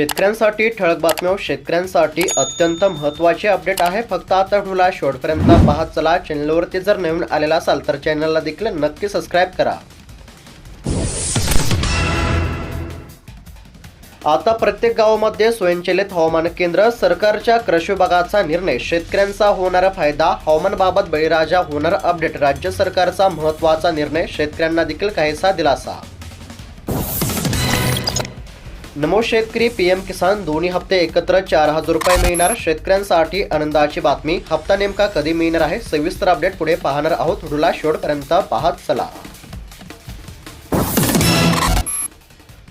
शेतकऱ्यांसाठी ठळक बातम्या शेतकऱ्यांसाठी अत्यंत महत्त्वाचे अपडेट आहे. फक्त आता ठुला शेवटपर्यंत पाहत चला. चॅनलवरती जर नवीन आलेला असाल तर चॅनलला देखील नक्की सबस्क्राईब करा. आता प्रत्येक गावामध्ये स्वयंचलित हवामान केंद्र सरकारच्या कृषी विभागाचा निर्णय. शेतकऱ्यांचा होणारा फायदा हवामानबाबत बळीराजा होणार अपडेट. राज्य सरकारचा महत्त्वाचा निर्णय. शेतकऱ्यांना देखील काहीसा दिलासा. नमो शेतकरी पीएम किसान दोन्ही हप्ते एकत्र चार हजार रुपये मिळणार. शेतकऱ्यांसाठी आनंदाची बातमी. हप्ता नेमका कधी मिळणार आहे? सविस्तर अपडेट पुढे पाहणार आहोत. व्हिडिओला शेवटपर्यंत पाहत चला.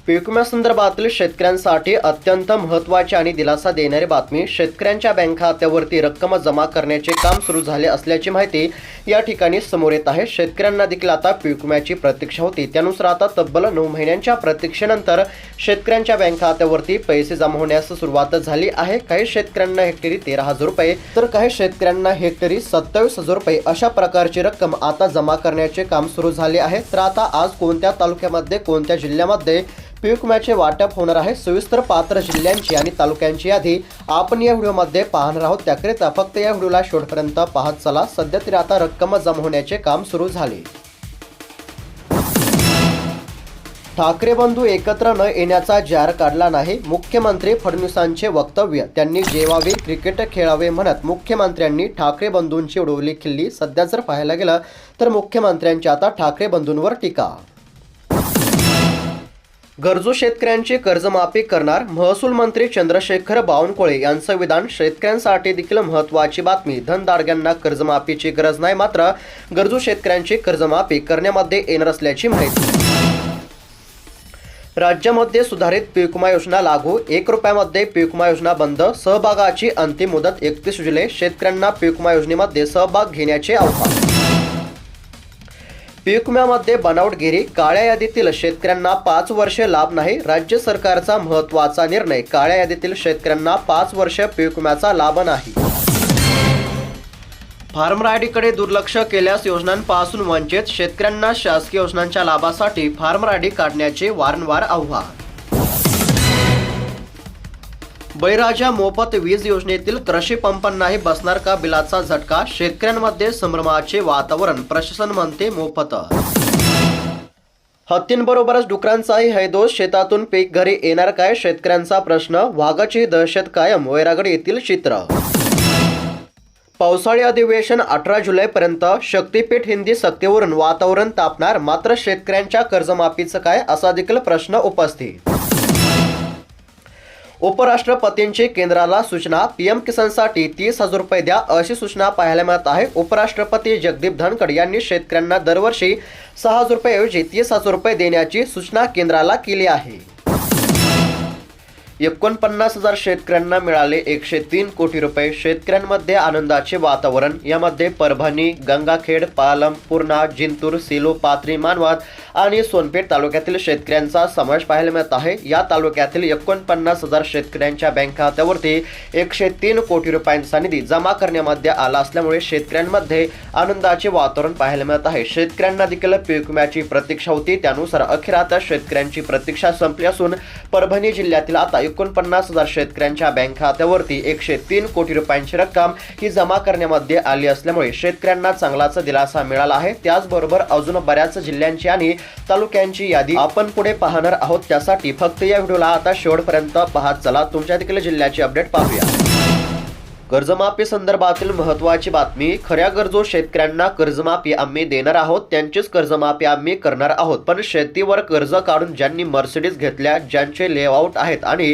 पीक विम्यासंदर्भातील शेतकऱ्यांसाठी अत्यंत महत्त्वाची आणि दिलासा देणारी बातमी शेतकऱ्यांच्या बँक खात्यावरती रक्कम जमा करण्याचे काम सुरू झाले असल्याची माहिती या ठिकाणी समोर येत आहे. शेतकऱ्यांना देखील आता पीक विम्याची प्रतीक्षा होती. त्यानुसार आता तब्बल नऊ महिन्यांच्या प्रतीक्षेनंतर शेतकऱ्यांच्या बँक खात्यावरती पैसे जमा होण्यास सुरुवात झाली आहे. काही शेतकऱ्यांना हेक्टरी तेरा हजार रुपये तर काही शेतकऱ्यांना हेक्टरी सत्तावीस हजार रुपये अशा प्रकारची रक्कम आता जमा करण्याचे काम सुरू झाले आहे. तर आता आज कोणत्या तालुक्यामध्ये कोणत्या जिल्ह्यामध्ये पीक विम्याचे वाटप होणार आहे. सविस्तर पात्र जिल्ह्यांची आणि तालुक्यांची यादी आपण या व्हिडिओमध्ये पाहणार आहोत. त्याकरिता फक्त या व्हिडिओला शेवटपर्यंत पाहत चला. सध्या तरी आता रक्कम जमा होण्याचे काम सुरू झाले. ठाकरे बंधू एकत्र न येण्याचा जार काढला नाही. मुख्यमंत्री फडणवीसांचे वक्तव्य. त्यांनी जेवावे क्रिकेट खेळावे म्हणत मुख्यमंत्र्यांनी ठाकरे बंधूंची उडवली खिल्ली. सध्या जर पाहायला गेलं तर मुख्यमंत्र्यांची आता ठाकरे बंधूंवर टीका. गरजू शेतकऱ्यांची कर्जमाफी करणार महसूल मंत्री चंद्रशेखर बावनकुळे यांचं विधान शेतकऱ्यांसाठी देखील महत्त्वाची बातमी. धनदारग्यांना कर्जमाफीची गरज नाही मात्र गरजू शेतकऱ्यांची कर्जमाफी करण्यामध्ये येणार असल्याची माहिती. राज्यामध्ये सुधारित पीक विमा योजना लागू. एक रुपयामध्ये पीक विमा योजना बंद. सहभागाची अंतिम मुदत एकतीस जुलै. शेतकऱ्यांना पीक विमा योजनेमध्ये सहभाग घेण्याचे आव्हान. पीक विम्यामध्ये बनावटगिरी काळ्या यादीतील शेतकऱ्यांना पाच वर्षे लाभ नाही. राज्य सरकारचा महत्त्वाचा निर्णय काळ्या यादीतील शेतकऱ्यांना पाच वर्ष पीक विम्याचा लाभ नाही. फार्म रायडीकडे दुर्लक्ष केल्यास योजनांपासून वंचित शेतकऱ्यांना शासकीय योजनांच्या लाभासाठी फार्मर आय डी काढण्याचे वारंवार आव्हान. बळीराजा मोफत वीज योजनेतील कृषी पंपांनाही बसणार का बिलाचा झटका? शेतकऱ्यांमध्ये संभ्रमाचे वातावरण प्रशासन म्हणते मोफत. हत्तींबरोबरच डुकरांचाही हैदोष शेतातून पीक घरी येणार काय? शेतकऱ्यांचा प्रश्न वाघाची दहशत कायम वैरागड येथील चित्र. पावसाळी अधिवेशन अठरा जुलैपर्यंत शक्तीपीठ हिंदी सक्तीवरून वातावरण तापणार मात्र शेतकऱ्यांच्या कर्जमाफीचं काय? असा देखील प्रश्न उपस्थित. उपराष्ट्रपतींची केंद्राला सूचना पीएम किसानसाठी तीस हजार रुपये द्या अशी सूचना पाहायला मिळत आहे. उपराष्ट्रपती जगदीप धनखड यांनी शेतकऱ्यांना दरवर्षी सहा हजार रुपयेऐवजी तीस हजार रुपये देण्याची सूचना केंद्राला केली आहे. एकोणपन्नास हजार शेतकऱ्यांना मिळाले एकशे तीन कोटी रुपये. शेतकऱ्यांमध्ये आनंदाचे वातावरण. यामध्ये परभणी गंगाखेड पालम पूर्णा जिंतूर सिलो पाथरी मानवाद आणि सोनपेठ तालुक्यातील शेतकऱ्यांचा समावेश पाहायला मिळत आहे. या तालुक्यातील एकोणपन्नास हजार शेतकऱ्यांच्या बँक खात्यावरती एकशे तीन कोटी रुपयांचा निधी जमा करण्यामध्ये आला असल्यामुळे शेतकऱ्यांमध्ये आनंदाचे वातावरण पाहायला मिळत आहे. शेतकऱ्यांना देखील पीक विम्याची प्रतीक्षा होती. त्यानुसार अखेरात शेतकऱ्यांची प्रतीक्षा संपली असून परभणी जिल्ह्यातील आता एकोणपन्नास हजार शेतकऱ्यांच्या बँक खात्यावरती एकशे तीन कोटी रुपयांची रक्कम ही जमा करण्यामध्ये आली असल्यामुळे शेतकऱ्यांना चांगलाच दिलासा मिळाला आहे. त्याचबरोबर अजून बऱ्याच जिल्ह्यांची आणि तालुक्यांची यादी आपण पुढे पाहणार आहोत. त्यासाठी फक्त या व्हिडिओला आता शेवटपर्यंत पाहत चला. तुमच्या देखील जिल्ह्याची अपडेट पाहूया. कर्जमाफी संदर्भातील महत्त्वाची बातमी खऱ्या गरजू शेतकऱ्यांना कर्जमाफी आम्ही देणार आहोत त्यांचीच कर्जमाफी आम्ही करणार आहोत. पण शेतीवर कर्ज काढून ज्यांनी मर्सिडीज घेतल्या ज्यांचे लेआउट आहेत आणि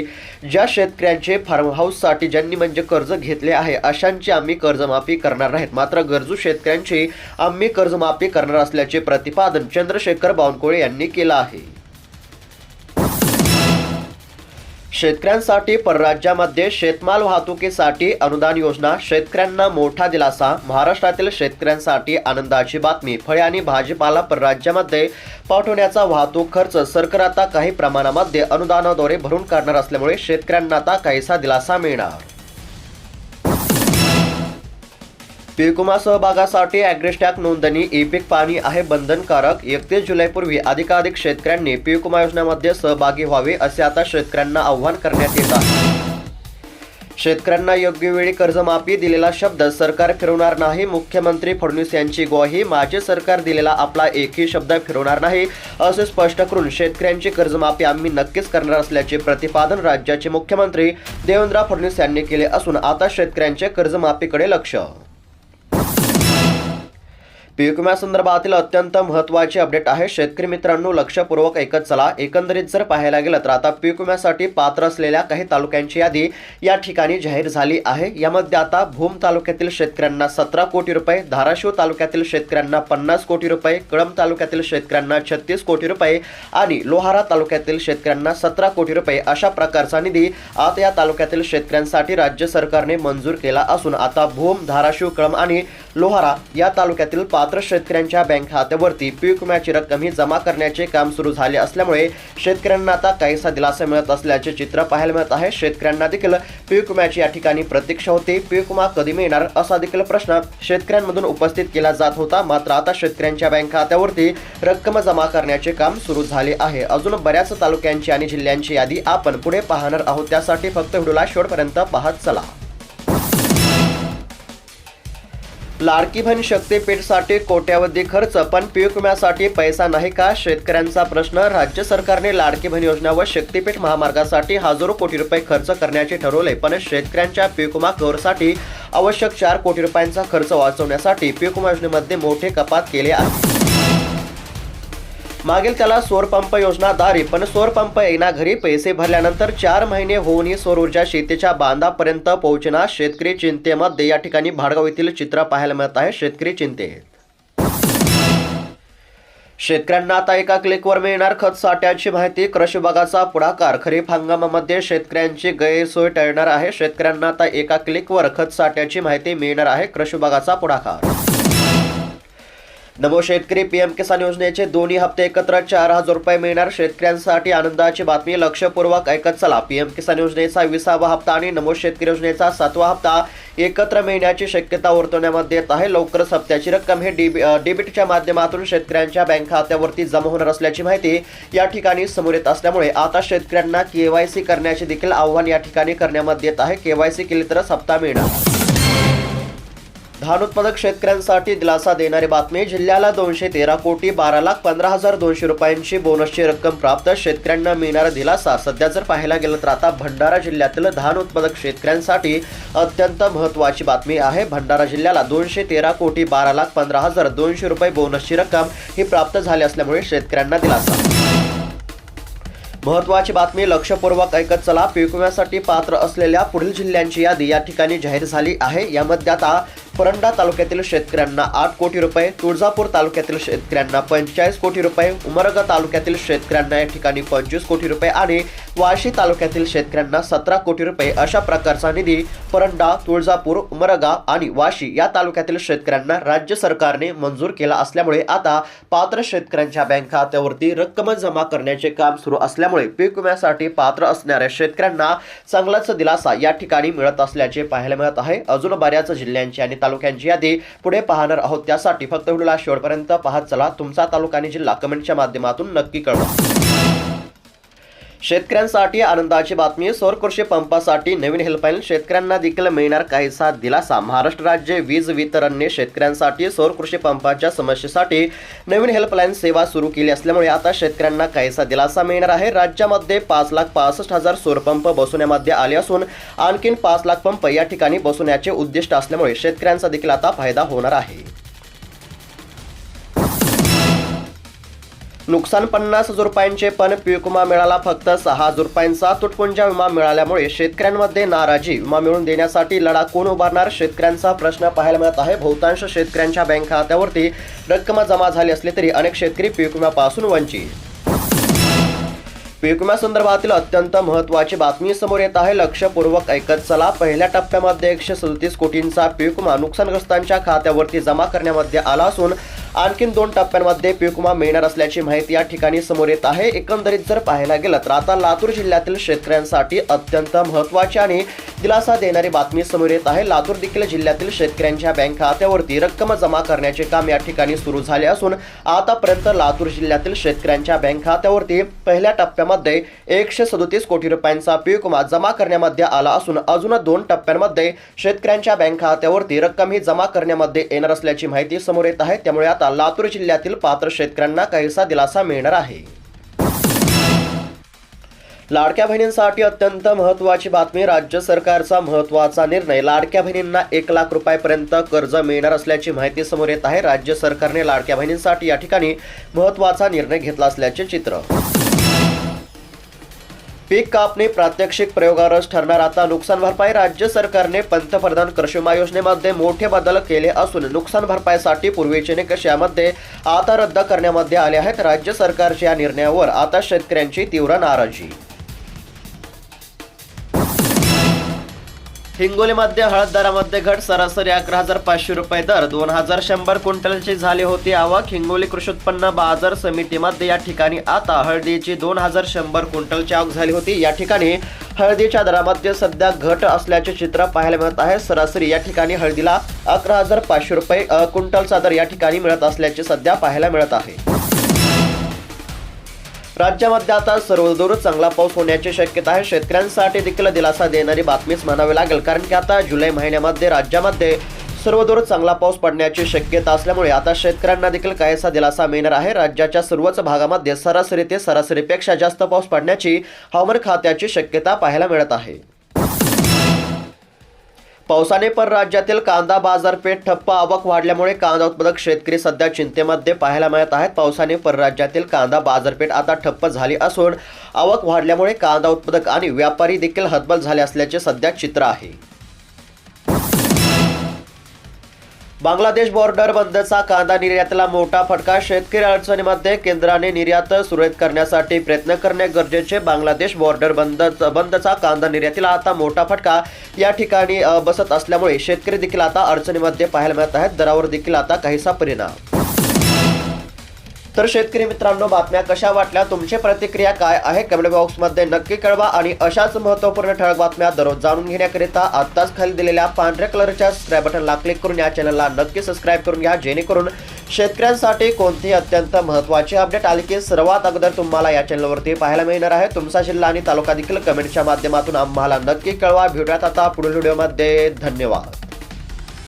ज्या शेतकऱ्यांचे फार्म हाऊससाठी ज्यांनी म्हणजे कर्ज घेतले आहे अशांची आम्ही कर्जमाफी करणार नाहीत. मात्र गरजू शेतकऱ्यांची आम्ही कर्जमाफी करणार असल्याचे प्रतिपादन चंद्रशेखर बावनकुळे यांनी केलं आहे. शेतकऱ्यांसाठी परराज्यामध्ये शेतमाल वाहतुकीसाठी अनुदान योजना शेतकऱ्यांना मोठा दिलासा महाराष्ट्रातील शेतकऱ्यांसाठी आनंदाची बातमी फळे आणि भाजीपाला परराज्यामध्ये पाठवण्याचा वाहतूक खर्च सरकार आता काही प्रमाणामध्ये अनुदानाद्वारे भरून काढणार असल्यामुळे शेतकऱ्यांना आता काहीसा दिलासा मिळणार. पीक विमा सहभागासाठी ॲग्रिस्टॅक नोंदणी ई पीक पाणी आहे बंधनकारक. एकतीस जुलैपूर्वी अधिकाधिक शेतकऱ्यांनी पीक विमा योजनेमध्ये सहभागी व्हावे असे आता शेतकऱ्यांना आव्हान करण्यात येत आहे. शेतकऱ्यांना योग्य वेळी कर्जमाफी दिलेला शब्द सरकार फिरवणार नाही. मुख्यमंत्री फडणवीस यांची ग्वाही माझे सरकार दिलेला आपला एकही शब्द फिरवणार नाही असे स्पष्ट करून शेतकऱ्यांची कर्जमाफी आम्ही नक्कीच करणार असल्याचे प्रतिपादन राज्याचे मुख्यमंत्री देवेंद्र फडणवीस यांनी केले असून आता शेतकऱ्यांचे कर्जमाफीकडे लक्ष. पीक विम्यासंदर्भातील अत्यंत महत्त्वाचे अपडेट आहे. शेतकरी मित्रांनो लक्षपूर्वक ऐकत चला. एकंदरीत जर पाहायला गेलं तर आता पीक विम्यासाठी पात्र असलेल्या काही तालुक्यांची यादी या ठिकाणी जाहीर झाली आहे. यामध्ये आता भूम तालुक्यातील शेतकऱ्यांना सतरा कोटी रुपये धाराशिव तालुक्यातील शेतकऱ्यांना पन्नास कोटी रुपये कळंब तालुक्यातील शेतकऱ्यांना छत्तीस कोटी रुपये आणि लोहारा तालुक्यातील शेतकऱ्यांना सतरा कोटी रुपये अशा प्रकारचा निधी आता या तालुक्यातील शेतकऱ्यांसाठी राज्य सरकारने मंजूर केला असून आता भूम धाराशिव कळंब आणि लोहारा या तालुक्यातील पात्र शेतकऱ्यांच्या बँक खात्यावरती पीक विम्याची रक्कम ही जमा करण्याचे काम सुरू झाले असल्यामुळे शेतकऱ्यांना आता काहीसा दिलासा मिळत असल्याचे चित्र पाहायला मिळत आहे. शेतकऱ्यांना देखील पीक विम्याची या ठिकाणी प्रतीक्षा होती. पीक विमा कधी मिळणार असा देखील प्रश्न शेतकऱ्यांमधून उपस्थित केला जात होता. मात्र आता शेतकऱ्यांच्या बँक खात्यावरती रक्कम जमा करण्याचे काम सुरू झाले आहे. अजून बऱ्याच तालुक्यांची आणि जिल्ह्यांची यादी आपण पुढे पाहणार आहोत. त्यासाठी फक्त व्हिडिओला शेवटपर्यंत पाहत चला. लाडकी बहीण शक्तीपीठसाठी कोट्यावधी खर्च पण पीक विम्यासाठी पैसा नाही का? शेतकऱ्यांचा प्रश्न राज्य सरकारने लाडकी बहीण योजना व शक्तीपीठ महामार्गासाठी हजारो कोटी रुपये खर्च करण्याचे ठरवले पण शेतकऱ्यांच्या पीक विमा कव्हरसाठी आवश्यक चार कोटी रुपयांचा खर्च वाचवण्यासाठी पीक विमा योजनेमध्ये मोठे कपात केले आहे. मागील त्याला सौरपंप योजना दारी पण सौरपंप येईना घरी. पैसे भरल्यानंतर चार महिने होऊनही सौर ऊर्जा शेतीच्या बांधापर्यंत पोहोचणार. शेतकरी चिंतेमध्ये या ठिकाणी भाडगाव येथील चित्र पाहायला मिळत आहे. शेतकरी चिंतेत. शेतकऱ्यांना आता एका क्लिकवर मिळणार खत साठ्याची माहिती. कृषी विभागाचा पुढाकार. खरीप हंगामामध्ये शेतकऱ्यांची गैरसोय टळणार आहे. शेतकऱ्यांना आता एका क्लिकवर खत साठ्याची माहिती मिळणार आहे. कृषी विभागाचा पुढाकार. नमो शेतकरी पीएम किसान योजनेचे दोन्ही हप्ते एकत्र चार हजार रुपये मिळणार. शेतकऱ्यांसाठी आनंदाची बातमी लक्षपूर्वक ऐकत चला. पीएम किसान योजनेचा विसावा हप्ता आणि नमो शेतकरी योजनेचा सातवा हप्ता एकत्र मिळण्याची शक्यता वर्तवण्यामध्ये येत आहे. लवकरच हप्त्याची रक्कम हे डीबी डेबिटच्या माध्यमातून शेतकऱ्यांच्या बँक खात्यावरती जमा होणार असल्याची माहिती या ठिकाणी समोर येत असल्यामुळे आता शेतकऱ्यांना केवायसी करण्याचे देखील आव्हान या ठिकाणी करण्यामध्ये येत आहे. केवायसी केली तरच हप्ता मिळणार. धान उत्पादक शेतकऱ्यांसाठी दिलासा देणारी बातमी जिल्ह्याला दोनशे तेरा कोटी बारा लाख पंधरा हजार दोनशे रुपयांची बोनसची रक्कम प्राप्त शेतकऱ्यांना मिळणारा दिलासा. सध्या जर पाहायला गेलं तर आता भंडारा जिल्ह्यातील धान उत्पादक शेतकऱ्यांसाठी अत्यंत महत्त्वाची बातमी आहे. भंडारा जिल्ह्याला दोनशे तेरा कोटी बारा लाख पंधरा हजार दोनशे रुपये बोनसची रक्कम ही प्राप्त झाली असल्यामुळे शेतकऱ्यांना दिलासा. महत्वाची बातमी लक्षपूर्वक ऐकत चला. पीक विम्यासाठी पात्र असलेल्या पुढील जिल्ह्यांची यादी या ठिकाणी जाहीर झाली आहे. यामध्ये आता परंडा तालुक्यातील शेतकऱ्यांना आठ कोटी रुपये तुळजापूर तालुक्यातील शेतकऱ्यांना पंचेचाळीस कोटी रुपये उमरगा तालुक्यातील शेतकऱ्यांना या ठिकाणी पंचवीस कोटी रुपये आणि वाशी तालुक्यातील शेतकऱ्यांना सतरा कोटी रुपये अशा प्रकारचा निधी परंडा तुळजापूर उमरगा आणि वाशी या तालुक्यातील शेतकऱ्यांना राज्य सरकारने मंजूर केला असल्यामुळे आता पात्र शेतकऱ्यांच्या बँक खात्यावरती रक्कम जमा करण्याचे काम सुरू असल्यामुळे पीक विम्यासाठी पात्र असणाऱ्या शेतकऱ्यांना चांगलाच दिलासा या ठिकाणी मिळत असल्याचे पाहायला मिळत आहे. अजून बऱ्याच जिल्ह्यांचे आणि तालुक्यांची यादी पुढे पाहणार आहोत. त्यासाठी फक्त व्हिडिओला शेवटपर्यंत पाहत चला. तुमचा तालुका आणि जिल्हा कमेंटच्या माध्यमातून नक्की कळवा. शेतकऱ्यांसाठी आनंदाची बातमी. सौर कृषी पंपासाठी नवीन हेल्पलाईन. शेतकऱ्यांना देखील मिळणार काहीसा दिलासा. महाराष्ट्र राज्य वीज वितरणने शेतकऱ्यांसाठी सौर कृषी पंपाच्या समस्येसाठी नवीन हेल्पलाईन सेवा सुरू केली असल्यामुळे आता शेतकऱ्यांना काहीसा दिलासा मिळणार आहे. राज्यामध्ये पाच लाख पासष्ट हजार सौर पंप बसवण्यामध्ये आले असून आणखीन पाच लाख पंप या ठिकाणी बसवण्याचे उद्दिष्ट असल्यामुळे शेतकऱ्यांचा देखील आता फायदा होणार आहे. नुकसान पन्नास हजार रुपयांचे पण पीक विमा मिळाला फक्त सहा हजार रुपयांचा तुटपुंजा विमा मिळाल्यामुळे शेतकऱ्यांमध्ये नाराजी. विमा मिळवून देण्यासाठी लढा कोण उभारणार? शेतकऱ्यांचा प्रश्न पाहायला मिळत आहे. बहुतांश शेतकऱ्यांच्या बँक खात्यावरती रक्कम जमा झाली असली तरी अनेक शेतकरी पीक विम्यापासून वंचित. पीक विम्यासंदर्भातील अत्यंत महत्त्वाची बातमी समोर येत आहे. लक्षपूर्वक ऐकत चला. पहिल्या टप्प्यामध्ये एकशे सदतीस कोटींचा पीक विमा नुकसानग्रस्तांच्या खात्यावरती जमा करण्यामध्ये आला असून आणखीन दोन टप्प्यांमध्ये पीक मिळणार असल्याची माहिती या ठिकाणी समोर येत आहे. एकंदरीत जर पाहायला गेलं तर आता लातूर जिल्ह्यातील शेतकऱ्यांसाठी अत्यंत महत्त्वाची आणि दिलासा देणारी बातमी समोर येत आहे. लातूर देखील जिल्ह्यातील शेतकऱ्यांच्या बँक खात्यावरती रक्कम जमा करण्याचे काम या ठिकाणी सुरू झाले असून आतापर्यंत लातूर जिल्ह्यातील शेतकऱ्यांच्या बँक खात्यावरती पहिल्या टप्प्यामध्ये एकशे सदोतीस कोटी रुपयांचा पीकमा जमा करण्यामध्ये आला असून अजून दोन टप्प्यांमध्ये शेतकऱ्यांच्या बँक खात्यावरती रक्कम ही जमा करण्यामध्ये येणार असल्याची माहिती समोर येत आहे. त्यामुळे आता लातूर जिल्ह्यातील पात्र शेतकऱ्यांना काहीसा दिलासा मिळणार आहे. लाडक्या बहिणींसाठी अत्यंत महत्त्वाची बातमी राज्य सरकारचा महत्त्वाचा निर्णय. लाडक्या बहिणींना एक लाख रुपयापर्यंत कर्ज मिळणार असल्याची माहिती समोर येत आहे. राज्य सरकारने लाडक्या बहिणींसाठी या ठिकाणी महत्त्वाचा निर्णय घेतला असल्याचे चित्र. पीक कापणी प्रात्यक्षिक प्रयोगारच ठरणार. आता नुकसान भरपाई राज्य सरकारने पंतप्रधान कृषी योजनेमध्ये मोठे बदल केले असून नुकसान भरपाईसाठी पूर्वीचे निकष यामध्ये आता रद्द करण्यामध्ये आले आहेत. राज्य सरकारच्या या निर्णयावर आता शेतकऱ्यांची तीव्र नाराजी. हिंगोलीमध्ये हळद दरामध्ये घट सरासरी अकरा हजार पाचशे रुपये दर दोन हजार शंभर क्विंटलची झाली होती आवक. हिंगोली कृषी उत्पन्न बाजार समितीमध्ये या ठिकाणी आता हळदीची दोन हजार शंभर क्विंटलची आवक झाली होती. या ठिकाणी हळदीच्या दरामध्ये सध्या घट असल्याचे चित्र पाहायला मिळत आहे. सरासरी या ठिकाणी हळदीला अकरा हजार पाचशे रुपये क्विंटलचा दर या ठिकाणी मिळत असल्याचे सध्या पाहायला मिळत आहे. राज्यामध्ये आता सर्वदूर चांगला पाऊस होण्याची शक्यता आहे. शेतकऱ्यांसाठी देखील दिलासा देणारी बातमीच म्हणावी लागेल. कारण की आता जुलै महिन्यामध्ये राज्यामध्ये सर्वदूर चांगला पाऊस पडण्याची शक्यता असल्यामुळे आता शेतकऱ्यांना देखील काहीसा दिलासा मिळणार आहे. राज्याच्या सर्वच भागामध्ये सरासरी ते सरासरीपेक्षा जास्त पाऊस पडण्याची हवामान खात्याची शक्यता पाहायला मिळत आहे. पावसाने परराज्यातील कांदा बाजारपेठ ठप्प आवक वाढल्यामुळे कांदा उत्पादक शेतकरी सध्या चिंतेमध्ये पाहायला मिळत आहेत. पावसाने परराज्यातील कांदा बाजारपेठ आता ठप्प झाली असून आवक वाढल्यामुळे कांदा उत्पादक आणि व्यापारी देखील हतबल झाले असल्याचे सध्या चित्र आहे. बांगलादेश बॉर्डर बंदचा कांदा निर्यातीला मोठा फटका. शेतकरी अडचणीमध्ये केंद्राने निर्यात सुरळीत करण्यासाठी प्रयत्न करणे गरजेचे. बांगलादेश बॉर्डर बंद बंदचा कांदा निर्यातीला आता मोठा फटका. या ठिकाणी बसत असल्यामुळे शेतकरी देखील आता अडचणीमध्ये पाहायला मिळत आहेत. दरावर देखील आता काहीसा परिणाम. तर शेतकरी मित्रांनो बातम्या कशा वाटल्या? तुमची प्रतिक्रिया काय आहे? कमेंट बॉक्समध्ये नक्की कळवा आणि अशाच महत्त्वपूर्ण ठळक बातम्या दररोज जाणून घेण्याकरिता आत्ताच खाली दिलेल्या पांढऱ्या कलरच्या सबस्क्राईब बटनला क्लिक करून या चॅनलला नक्की सबस्क्राईब करून घ्या जेणेकरून शेतकऱ्यांसाठी कोणतीही अत्यंत महत्त्वाची अपडेट आली की सर्वात अगोदर तुम्हाला या चॅनलवरती पाहायला मिळणार आहे. तुमचा जिल्हा आणि तालुका देखील कमेंटच्या माध्यमातून आम्हाला नक्की कळवा. भेटूयात आता पुढील व्हिडिओमध्ये धन्यवाद.